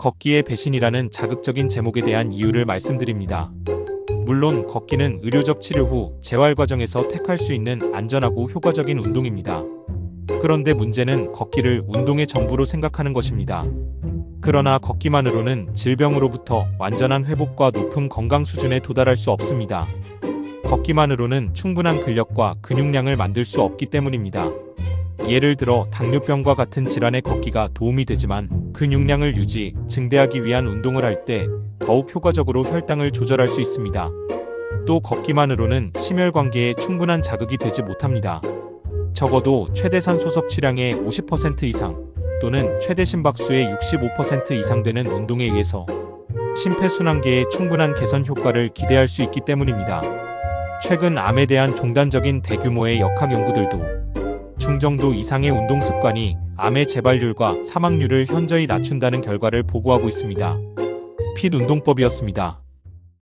걷기의 배신이라는 자극적인 제목에 대한 이유를 말씀드립니다. 물론 걷기는 의료적 치료 후 재활 과정에서 택할 수 있는 안전하고 효과적인 운동입니다. 그런데 문제는 걷기를 운동의 전부로 생각하는 것입니다. 그러나 걷기만으로는 질병으로부터 완전한 회복과 높은 건강 수준에 도달할 수 없습니다. 걷기만으로는 충분한 근력과 근육량을 만들 수 없기 때문입니다. 예를 들어 당뇨병과 같은 질환의 걷기가 도움이 되지만 근육량을 유지, 증대하기 위한 운동을 할 때 더욱 효과적으로 혈당을 조절할 수 있습니다. 또 걷기만으로는 심혈관계에 충분한 자극이 되지 못합니다. 적어도 최대 산소 섭취량의 50% 이상 또는 최대 심박수의 65% 이상 되는 운동에 의해서 심폐순환계의 충분한 개선 효과를 기대할 수 있기 때문입니다. 최근 암에 대한 종단적인 대규모의 역학 연구들도 중정도 이상의 운동 습관이 암의 재발률과 사망률을 현저히 낮춘다는 결과를 보고하고 있습니다. 핏 운동법이었습니다.